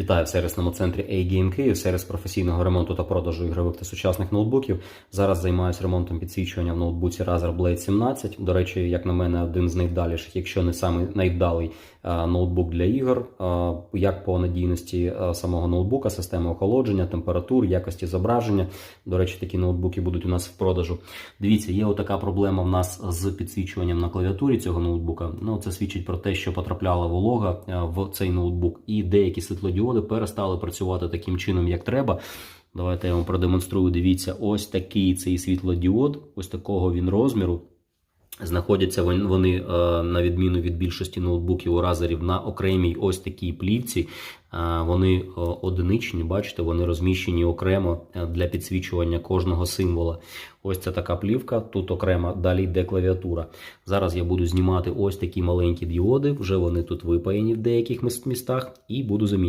Вітаю в сервісному центрі A-Game Київ, сервіс професійного ремонту та продажу ігрових та сучасних ноутбуків. Зараз займаюся ремонтом підсвічування в ноутбуці Razer Blade 17. До речі, як на мене, один з найвдаліших, якщо не самий найвдалий е, ноутбук для ігор, е, як по надійності е, самого ноутбука, системи охолодження, температур, якості зображення. До речі, такі ноутбуки будуть у нас в продажу. Дивіться, є отака проблема в нас з підсвічуванням на клавіатурі цього ноутбука. Ну, це свідчить про те, що потрапляла волога в цей ноутбук, і деякі світлодіоди перестали працювати таким чином, як треба. Давайте я вам продемонструю. Дивіться, ось такий цей світлодіод, ось такого він розміру. Знаходяться вони, е, на відміну від більшості ноутбуків у разерів, на окремій ось такій плівці. Е, Вони е, одиничні, бачите, вони розміщені окремо для підсвічування кожного символа. Ось це така плівка, тут окремо далі йде клавіатура. Зараз я буду знімати ось такі маленькі діоди, вже вони тут випаяні в деяких містах, і буду замінювати.